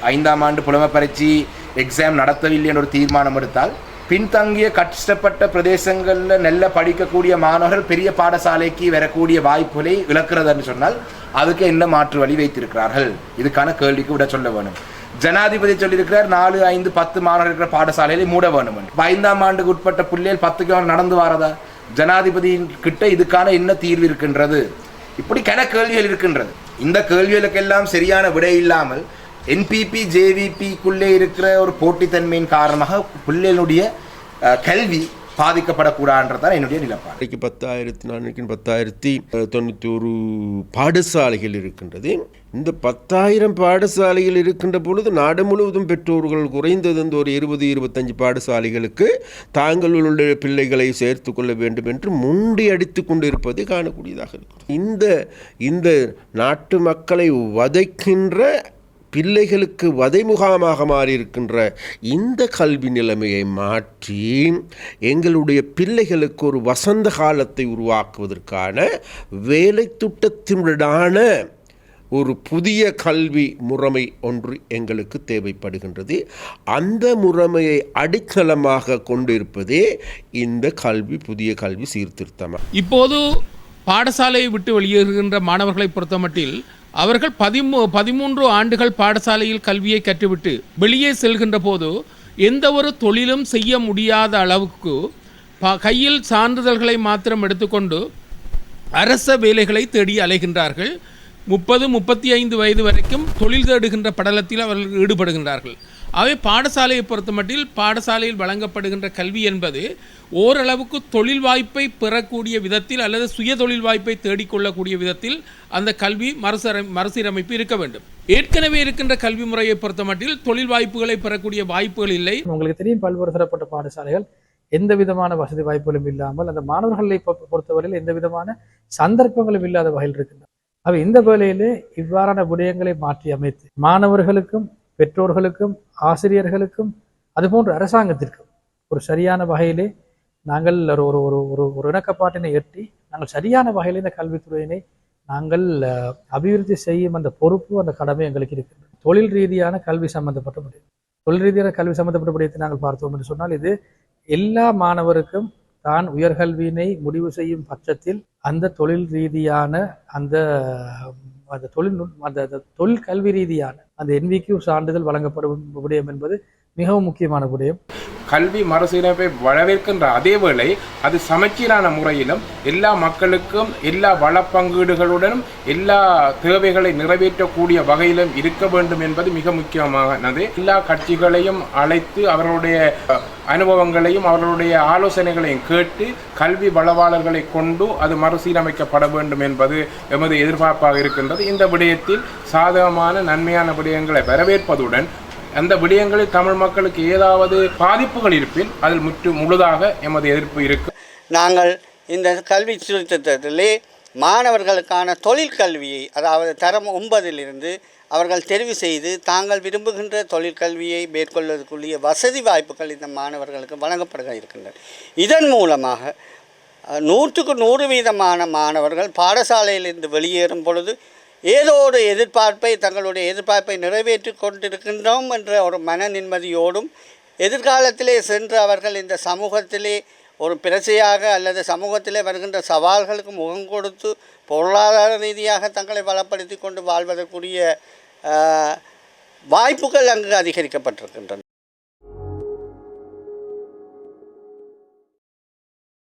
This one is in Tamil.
ஐந்தாம் ஆண்டு புலமை எக்ஸாம் நடத்தவில்லை என்ற ஒரு தீர்மானம் எடுத்தால் பின்தங்கிய கஷ்டப்பட்ட பிரதேசங்களில் நல்ல படிக்கக்கூடிய மாணவர்கள் பெரிய பாடசாலைக்கு வரக்கூடிய வாய்ப்புகளை இழக்கிறதுன்னு சொன்னால் அதுக்கு என்ன மாற்று வழி வைத்திருக்கிறார்கள்? இதுக்கான கேள்விக்கு விட சொல்ல வேணும். ஜனாதிபதி சொல்லியிருக்கிறார் நாலு ஐந்து பத்து மாணவர்கள் இருக்கிற பாடசாலையில மூட வேணும் ஐந்தாம் ஆண்டுக்கு உட்பட்ட பிள்ளைகள் பத்து கிலோமீட்டர் நடந்து வாரதா? ஜனாதிபதியின் கிட்ட இதுக்கான என்ன தீர்வு இருக்கின்றது? இப்படி கன கேள்விகள் இருக்கின்றது. இந்த கேள்விகளுக்கெல்லாம் சரியான விடை இல்லாமல் என்பிபி ஜேவிபிக்குள்ளே இருக்கிற ஒரு போட்டித்தன்மையின் காரணமாக பிள்ளைகளுடைய கல்வி பாதிக்கப்படக்கூடாதுன்றதான் என்னுடைய நிலப்பாடு. இன்றைக்கு பத்தாயிரத்தி நானூற்றி பத்தாயிரத்தி தொண்ணூற்றி ஒரு பாடசாலைகள் இருக்கின்றது. இந்த பத்தாயிரம் பாடசாலைகள் இருக்கின்ற பொழுது நாடு முழுவதும் பெற்றோர்கள் குறைந்தது இந்த ஒரு இருபது இருபத்தஞ்சு பாடசாலைகளுக்கு தாங்களுடைய பிள்ளைகளை சேர்த்து கொள்ள வேண்டும் என்று முண்டி அடித்து கொண்டு இருப்பதை காணக்கூடியதாக இருக்கும் இந்த இந்த நாட்டு மக்களை வதைக்கின்ற பிள்ளைகளுக்கு வதை முகாமாக மாறியிருக்கின்ற இந்த கல்வி நிலைமையை மாற்றி எங்களுடைய பிள்ளைகளுக்கு ஒரு வசந்த காலத்தை உருவாக்குவதற்கான வேலை திட்டத்தினுடனான ஒரு புதிய கல்வி முறைமை ஒன்று எங்களுக்கு தேவைப்படுகின்றது. அந்த முறைமையை அடித்தளமாக கொண்டிருப்பதே இந்த கல்வி புதிய கல்வி சீர்திருத்தமாக இப்போது பாடசாலையை விட்டு வெளியேறுகின்ற மாணவர்களை பொறுத்தமட்டில் அவர்கள் பதிமூ பதிமூன்று ஆண்டுகள் பாடசாலையில் கல்வியை கற்றுவிட்டு வெளியே செல்கின்ற போது எந்த ஒரு தொழிலும் செய்ய முடியாத அளவுக்கு ப கையில் சான்றிதழ்களை மாத்திரம் எடுத்துக்கொண்டு அரச வேலைகளை தேடி அலைகின்றார்கள். முப்பது முப்பத்தி ஐந்து வயது வரைக்கும் தொழில் தேடுகின்ற படலத்தில் அவர்கள் ஈடுபடுகின்றார்கள். அவை பாடசாலையை பொறுத்தமட்டில் பாடசாலையில் வழங்கப்படுகின்ற கல்வி என்பது ஓரளவுக்கு தொழில் வாய்ப்பை பெறக்கூடிய விதத்தில் அல்லது சுய தொழில் வாய்ப்பை தேடிக்கொள்ளக்கூடிய விதத்தில் அந்த கல்வி மறுசர மறுசீரமைப்பு இருக்க வேண்டும். ஏற்கனவே இருக்கின்ற கல்வி முறையை பொறுத்தமட்டில் தொழில் வாய்ப்புகளை பெறக்கூடிய வாய்ப்புகள் இல்லை. உங்களுக்கு தெரியும் பல்வேறு தரப்பட்ட பாடசாலைகள் எந்த விதமான வசதி வாய்ப்புகளும் இல்லாமல் அந்த மாணவர்களை பொறுத்தவரையில் எந்த விதமான சந்தர்ப்பங்களும் இல்லாத வகையில் இருக்கின்றன. அவை இந்த வேலையிலே இவ்வாறான விடயங்களை மாற்றி அமைத்து மாணவர்களுக்கும் பெற்றோர்களுக்கும் ஆசிரியர்களுக்கும் அதுபோன்று அரசாங்கத்திற்கும் ஒரு சரியான வகையிலே நாங்கள் ஒரு ஒரு ஒரு ஒரு ஒரு இணக்கப்பாட்டினை எட்டி நாங்கள் சரியான வகையில் இந்த கல்வித்துறையினை நாங்கள் அபிவிருத்தி செய்யும் அந்த பொறுப்பு அந்த கடமை எங்களுக்கு இருக்கின்றது. தொழில் ரீதியான கல்வி சம்பந்தப்பட்ட முடியும் தொழில் ரீதியான கல்வி சம்பந்தப்பட்ட முடியத்தை நாங்கள் பார்த்தோம் என்று சொன்னால் இது எல்லா மாணவருக்கும் தான் உயர்கல்வியினை முடிவு செய்யும் பட்சத்தில் அந்த தொழில் ரீதியான அந்த அந்த தொழில்நுட்பம் அந்த அந்த தொழில் கல்வி ரீதியான அந்த என்விக்யூ சான்றிதழ் வழங்கப்படும் விடயம் என்பது மிகவும் முக்கியமான விடயம். கல்வி மறுசீரமைப்பை வரவேற்கின்ற அதே வேளை அது சமச்சீரான முறையிலும் எல்லா மக்களுக்கும் எல்லா வள பங்கீடுகளுடனும் எல்லா தேவைகளை நிறைவேற்றக்கூடிய வகையிலும் இருக்க வேண்டும் என்பது மிக முக்கியமானது. எல்லா கட்சிகளையும் அழைத்து அவர்களுடைய அனுபவங்களையும் அவர்களுடைய ஆலோசனைகளையும் கேட்டு கல்வி வளவாளர்களை கொண்டு அது மறுசீரமைக்கப்பட வேண்டும் என்பது எமது எதிர்பார்ப்பாக இருக்கின்றது. இந்த விடயத்தில் சாதகமான நன்மையான விடயங்களை வரவேற்பதுடன் அந்த விடயங்களில் தமிழ் மக்களுக்கு ஏதாவது பாதிப்புகள் இருப்பின் அதில் முற்று முழுதாக எமது எதிர்ப்பு இருக்கும் நாங்கள் இந்த கல்வி சீர்திருத்தத்திலே மாணவர்களுக்கான தொழிற்கல்வியை அதாவது தரம் ஒன்பதிலிருந்து அவர்கள் தெரிவு செய்து தாங்கள் விரும்புகின்ற தொழிற்கல்வியை மேற்கொள்வதற்குரிய வசதி வாய்ப்புகள் இந்த மாணவர்களுக்கு வழங்கப்பட இருக்கின்றன. இதன் மூலமாக நூற்றுக்கு நூறு வீதமான மாணவர்கள் பாடசாலையிலிருந்து வெளியேறும் பொழுது ஏதோ ஒரு எதிர்பார்ப்பை தங்களுடைய எதிர்பார்ப்பை நிறைவேற்றி கொண்டிருக்கின்றோம் என்ற ஒரு மன நிம்மதியோடும் எதிர்காலத்திலே சென்று அவர்கள் இந்த சமூகத்திலே ஒரு பிரச்சையாக அல்லது சமூகத்திலே வருகின்ற சவால்களுக்கு முகம் கொடுத்து பொருளாதார ரீதியாக தங்களை வளப்படுத்தி கொண்டு வாழ்வதற்குரிய வாய்ப்புகள் அங்கு அதிகரிக்கப்பட்டிருக்கின்றன.